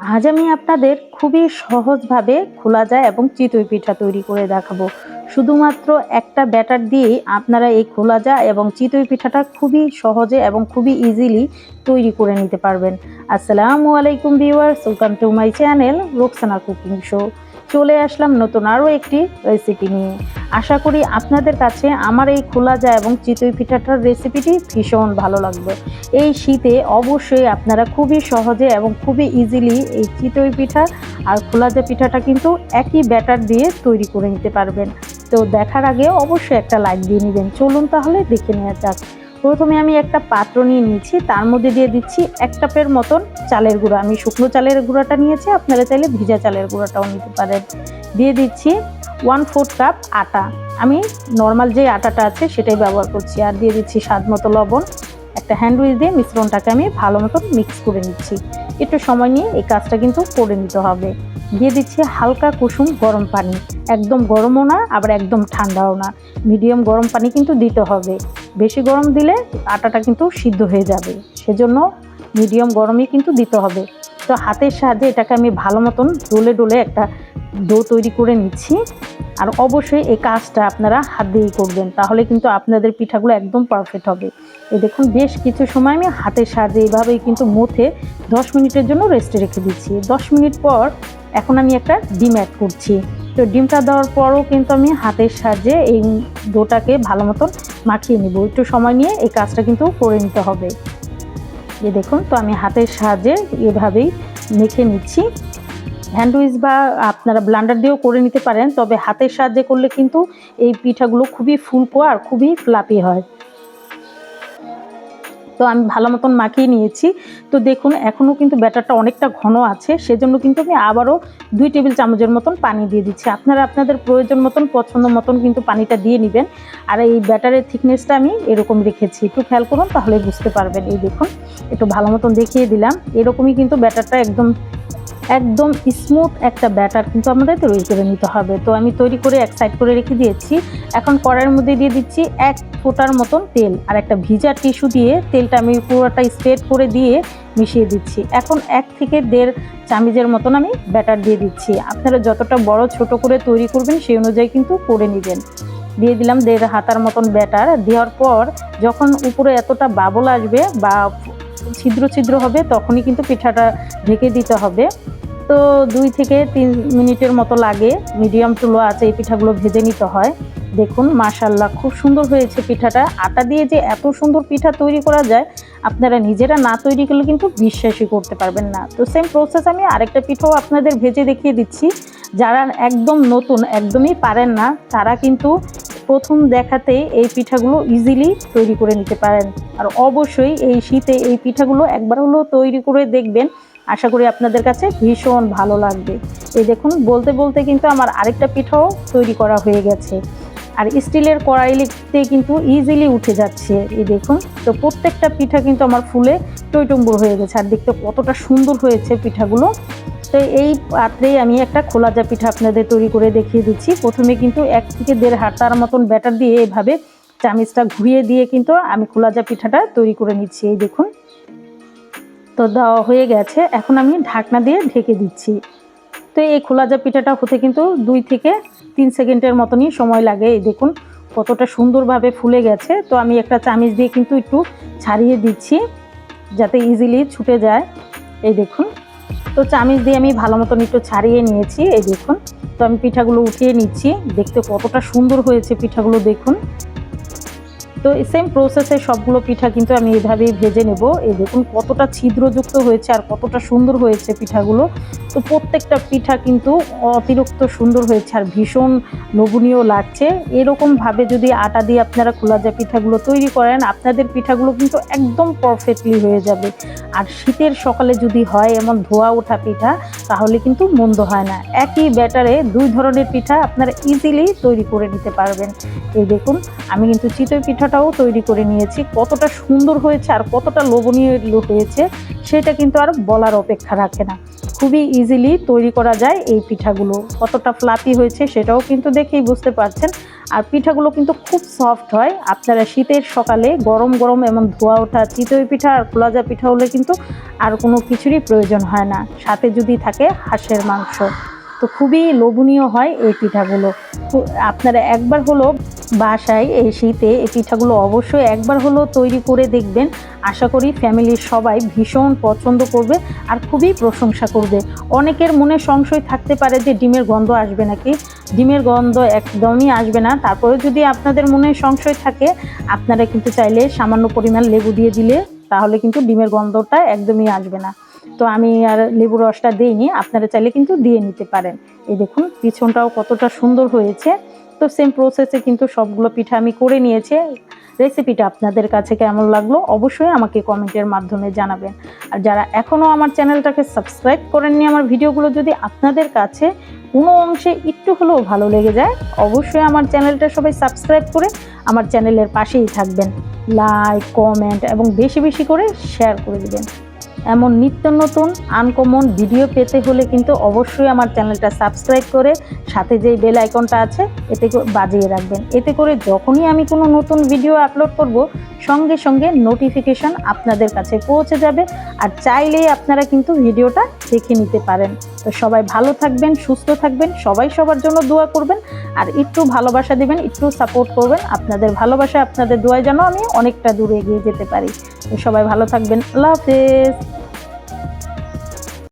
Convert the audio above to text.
আজ আমি আপনাদের খুবই সহজভাবে খোলা যায় এবং চিতই পিঠা তৈরি করে দেখাবো। শুধুমাত্র একটা ব্যাটার দিয়েই আপনারা এই খোলা যা এবং চিতই পিঠাটা খুবই সহজে এবং খুবই ইজিলি তৈরি করে নিতে পারবেন। আসসালামু আলাইকুম viewers welcome to my channel Roksana cooking show চলে আসলাম নতুন আরও একটি রেসিপি নিয়ে। আশা করি আপনাদের কাছে আমার এই খোলা যায় এবং চিতই পিঠাটার রেসিপিটি ভীষণ ভালো লাগবে। এই শীতে অবশ্যই আপনারা খুবই সহজে এবং খুবই ইজিলি এই চিতই পিঠা আর খোলা যা পিঠাটা কিন্তু একই ব্যাটার দিয়ে তৈরি করে নিতে পারবেন। তো দেখার আগে অবশ্যই একটা লাইক দিয়ে নেবেন। চলুন তাহলে দেখে নেওয়া যাক। প্রথমে আমি একটা পাত্র নিয়ে নিয়েছি, তার মধ্যে দিয়ে দিচ্ছি এক কাপের মতন চালের গুঁড়া। আমি শুকনো চালের গুঁড়াটা নিয়েছি, আপনারা চাইলে ভিজা চালের গুঁড়াটাও নিতে পারেন। দিয়ে দিচ্ছি ওয়ান ফোর্থ কাপ আটা। আমি নর্মাল যে আটাটা আছে সেটাই ব্যবহার করছি। আর দিয়ে দিচ্ছি স্বাদ মতো লবণ। একটা হ্যান্ড উইচ দিয়ে মিশ্রণটাকে আমি ভালো মতো মিক্স করে নিচ্ছি। একটু সময় নিয়ে এই কাজটা কিন্তু করে নিতে হবে। দিয়ে দিচ্ছি হালকা কুসুম গরম পানি। একদম গরমও না, আবার একদম ঠান্ডাও না। মিডিয়াম গরম পানি কিন্তু দিতে হবে। বেশি গরম দিলে আটাটা কিন্তু সিদ্ধ হয়ে যাবে। সেজন্য মিডিয়াম গরমই কিন্তু দিতে হবে। তো হাতের সাহায্যে এটাকে আমি ভালো মতন ডোলে ডোলে একটা ডো তৈরি করে নিচ্ছি। আর অবশ্যই এই কাজটা আপনারা হাত দিয়েই করবেন, তাহলে কিন্তু আপনাদের পিঠাগুলো একদম পারফেক্ট হবে। এই দেখুন, বেশ কিছু সময় আমি হাতের সাহায্যে এইভাবেই কিন্তু মুথে দশ মিনিটের জন্য রেস্টে রেখে দিচ্ছি। দশ মিনিট পর এখন আমি একটা ডিম অ্যাড করছি। তো ডিমটা দেওয়ার পরও কিন্তু আমি হাতের সাহায্যে এই ডোটাকে ভালো মতন মাখিয়ে নিব। একটু সময় নিয়ে এই কাজটা কিন্তু করে নিতে হবে। এই দেখুন, তো আমি হাতের সাহায্যে এভাবেই মেখে নিচ্ছি। হ্যান্ডউইচ বা আপনারা ব্লান্ডার দিয়েও করে নিতে পারেন, তবে হাতের সাহায্যে করলে কিন্তু এই পিঠাগুলো খুবই ফুলকো আর খুবই ফ্লাপি হয়। তো আমি ভালো মতন মাখিয়ে নিয়েছি। তো দেখুন, এখনও কিন্তু ব্যাটারটা অনেকটা ঘন আছে, সেজন্য কিন্তু আমি আবারও দুই টেবিল চামচের মতন পানি দিয়ে দিচ্ছি। আপনারা আপনাদের প্রয়োজন মতন, পছন্দ মতন কিন্তু পানিটা দিয়ে নেবেন। আর এই ব্যাটারের থিকনেসটা আমি এরকম রেখেছি। একটু খেয়াল করুন, তাহলে বুঝতে পারবেন। এই দেখুন, একটু ভালো মতন দেখিয়ে দিলাম। এরকমই কিন্তু ব্যাটারটা একদম একদম স্মুথ একটা ব্যাটার কিন্তু আমাদের তৈরি করে নিতে হবে। তো আমি তৈরি করে এক সাইড করে রেখে দিয়েছি। এখন কড়াইয়ের মধ্যে দিয়ে দিচ্ছি এক ফোঁটার মতন তেল আর একটা ভিজা টিস্যু দিয়ে তেলটা আমি পুরোটা স্প্রেড করে দিয়ে মিশিয়ে দিচ্ছি। এখন এক থেকে দেড় চামিজের মতন আমি ব্যাটার দিয়ে দিচ্ছি। আপনারা যতটা বড় ছোট করে তৈরি করবেন সেই অনুযায়ী কিন্তু করে নেবেন। দিয়ে দিলাম দেড় হাতার মতন ব্যাটার দেওয়ার পর যখন উপরে এতটা বাবল আসবে বা ছিদ্র ছিদ্র হবে, তখনই কিন্তু পিঠাটা ঢেকে দিতে হবে। তো দুই থেকে তিন মিনিটের মতো লাগে মিডিয়াম টুলো আছে এই পিঠাগুলো ভেজে নিতে হয়। দেখুন মাশাল্লাহ খুব সুন্দর হয়েছে পিঠাটা। আটা দিয়ে যে এত সুন্দর পিঠা তৈরি করা যায়, আপনারা নিজেরা না তৈরি করলে কিন্তু বিশ্বাসই করতে পারবেন না। তো সেম প্রসেস আমি আরেকটা পিঠাও আপনাদের ভেজে দেখিয়ে দিচ্ছি। যারা একদম নতুন, একদমই পারেন না, তারা কিন্তু প্রথম দেখাতে এই পিঠাগুলো ইজিলি তৈরি করে নিতে পারেন। আর অবশ্যই এই শীতে এই পিঠাগুলো একবার হলেও তৈরি করে দেখবেন। আশা করি আপনাদের কাছে ভীষণ ভালো লাগবে। এই দেখুন, বলতে বলতে কিন্তু আমার আরেকটা পিঠাও তৈরি করা হয়ে গেছে। আর স্টিলের কড়াইতে কিন্তু ইজিলি উঠে যাচ্ছে। এই দেখুন, তো প্রত্যেকটা পিঠা কিন্তু আমার ফুলে টইটম্বুর হয়ে গেছে। আর দেখতে কতটা সুন্দর হয়েছে পিঠাগুলো। তো এই পাত্রেই আমি একটা খোলা যা পিঠা আপনাদের তৈরি করে দেখিয়ে দিচ্ছি। প্রথমে কিন্তু এক থেকে দেড় হাতার মতন ব্যাটার দিয়ে এভাবে চামিচটা ঘুরিয়ে দিয়ে কিন্তু আমি খোলা যা পিঠাটা তৈরি করে নিচ্ছি, এই দেখুন। তো দেওয়া হয়ে গেছে, এখন আমি ঢাকনা দিয়ে ঢেকে দিচ্ছি। তো এই খোলা যা পিঠাটা হতে কিন্তু দুই থেকে তিন সেকেন্ডের মতনই সময় লাগে, এই দেখুন, কতটা সুন্দরভাবে ফুলে গেছে। তো আমি একটা চামিচ দিয়ে কিন্তু একটু ছাড়িয়ে দিচ্ছি, যাতে ইজিলি ছুটে যায়, এই দেখুন। তো চামিচ দিয়ে আমি ভালো মতন একটু ছাড়িয়ে নিয়েছি, এই দেখুন। তো আমি পিঠাগুলো উঠিয়ে নিচ্ছি, দেখতে কতটা সুন্দর হয়েছে পিঠাগুলো, দেখুন। তো সেম প্রসেসে সবগুলো পিঠা কিন্তু আমি এভাবেই ভেজে নেব। এই দেখুন কতটা ছিদ্রযুক্ত হয়েছে আর কতটা সুন্দর হয়েছে পিঠাগুলো। তো প্রত্যেকটা পিঠা কিন্তু অতিরিক্ত সুন্দর হয়েছে আর ভীষণ লোভনীয় লাগছে। এরকমভাবে যদি আটা দিয়ে আপনারা খোলা যায় পিঠাগুলো তৈরি করেন, আপনাদের পিঠাগুলো কিন্তু একদম পারফেক্টলি হয়ে যাবে। আর শীতের সকালে যদি হয় এমন ধোয়া ওঠা পিঠা, তাহলে কিন্তু মন্দ হয় না। একই ব্যাটারে দুই ধরনের পিঠা আপনারা ইজিলি তৈরি করে নিতে পারবেন। এই দেখুন, আমি কিন্তু চিতই পিঠাটাও তৈরি করে নিয়েছি, কতটা সুন্দর হয়েছে আর কতটা লোভনীয় হয়েছে, সেটা কিন্তু আর বলার অপেক্ষা রাখে না। খুবই ইজিলি তৈরি করা যায় এই পিঠাগুলো, কতটা ফ্লাপি হয়েছে সেটাও কিন্তু দেখেই বুঝতে পারছেন। আর পিঠাগুলো কিন্তু খুব সফট হয়, আপনারা শীতের সকালে গরম গরম এবং ধোয়া ওঠা চিতই পিঠা আর খোলাজা পিঠা হলে কিন্তু আর কোনো কিছুরই প্রয়োজন হয় না। সাথে যদি থাকে হাঁসের মাংস। তো খুবই লোভনীয় হয় এই পিঠাগুলো। আপনারা একবার হলো বাসায় এই শীতে এই পিঠাগুলো অবশ্যই একবার হলো তৈরি করে দেখবেন। আশা করি ফ্যামিলির সবাই ভীষণ পছন্দ করবে আর খুবই প্রশংসা করবে। অনেকের মনে সংশয় থাকতে পারে যে ডিমের গন্ধ আসবে নাকি? ডিমের গন্ধ একদমই আসবে না। তারপরে যদি আপনাদের মনে সংশয় থাকে, আপনারা কিন্তু চাইলে সামান্য পরিমাণ লেবু দিয়ে দিলে তাহলে কিন্তু ডিমের গন্ধটা একদমই আসবে না। তো আমি আর লেবু রসটা দিইনি, আপনারা চাইলে কিন্তু দিয়ে নিতে পারেন। এই দেখুন, পিছনটাও কতটা সুন্দর হয়েছে। তো সেম প্রসেসে কিন্তু সবগুলো পিঠা আমি করে নিয়েছি। রেসিপিটা আপনাদের কাছে কেমন লাগল অবশ্যই আমাকে কমেন্টের মাধ্যমে জানাবেন। আর যারা এখনও আমার চ্যানেলটাকে সাবস্ক্রাইব করেননি আমার ভিডিওগুলো, যদি আপনাদের কাছে কোনো অংশে একটু হলেও ভালো লেগে যায়, অবশ্যই আমার চ্যানেলটা সবাই সাবস্ক্রাইব করে আমার চ্যানেলের পাশেই থাকবেন। লাইক কমেন্ট এবং বেশি বেশি করে শেয়ার করে দেবেন। এমন নিত্য নতুন আনকমন ভিডিও পেতে হলে কিন্তু অবশ্যই আমার চ্যানেলটা সাবস্ক্রাইব করে সাথে যেই বেল আইকনটা আছে, এতে বাজিয়ে রাখবেন। এতে করে যখনই আমি কোনো নতুন ভিডিও আপলোড করব, সঙ্গে সঙ্গে নোটিফিকেশন আপনাদের কাছে পৌঁছে যাবে। আর চাইলেই আপনারা কিন্তু ভিডিওটা দেখে নিতে পারেন। তো সবাই ভালো থাকবেন, সুস্থ থাকবেন, সবাই সবার জন্য দোয়া করবেন। আর একটু ভালোবাসা দেবেন, একটু সাপোর্ট করবেন, আপনাদের ভালোবাসা আপনাদের দোয়ায় যেন আমি অনেকটা দূরে এগিয়ে যেতে পারি। তো সবাই ভালো থাকবেন। আল্লাহ হাফেজ।